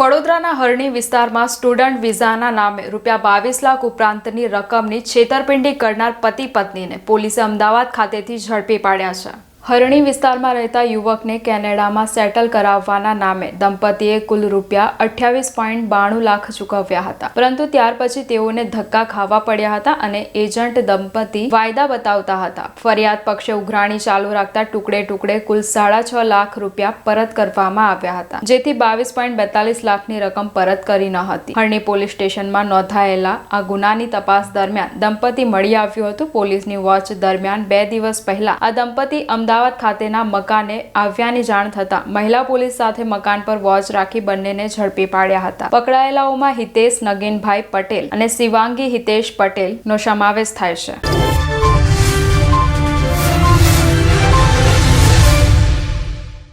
વડોદરાના હરણી વિસ્તારમાં સ્ટુડન્ટ વિઝાના નામે રૂપિયા બાવીસ લાખ ઉપરાંતની રકમની છેતરપિંડી કરનાર પતિ પત્નીને પોલીસે અમદાવાદ ખાતેથી ઝડપી પાડ્યા છે. હરણી વિસ્તારમાં રહેતા યુવકને કેનેડામાં સેટલ કરાવવાના નામે દંપતીએ કુલ રૂપિયા અઠ્યાવીસ પોઈન્ટ બાણું લાખ ચૂકવ્યા હતા. પરંતુ ત્યાર પછી તેઓને ધક્કા ખાવા પડ્યા હતા અને એજન્ટ દંપતી વાયદા બતાવતા હતા. ફરિયાદ પક્ષે ઉઘરાણી ચાલુ રાખતા ટુકડે ટુકડે કુલ સાડા છ લાખ રૂપિયા પરત કરવામાં આવ્યા હતા, જેથી બાવીસ પોઈન્ટ બેતાલીસ લાખની રકમ પરત કરી ન હતી. હરણી પોલીસ સ્ટેશનમાં નોંધાયેલા આ ગુનાની તપાસ દરમિયાન દંપતી મળી આવ્યું હતું. પોલીસની વોચ દરમિયાન બે દિવસ પહેલા આ દંપતી અમદાવાદ ખાતેના મકાને આવ્યાની જાણ થતા મહિલા પોલીસ સાથે મકાન પર વોચ રાખી બંનેને ઝડપી પાડ્યા હતા. પકડાયેલાઓમાં હિતેશ નગીનભાઈ પટેલ અને શિવાંગી હિતેશ પટેલ નો સમાવેશ થાય છે.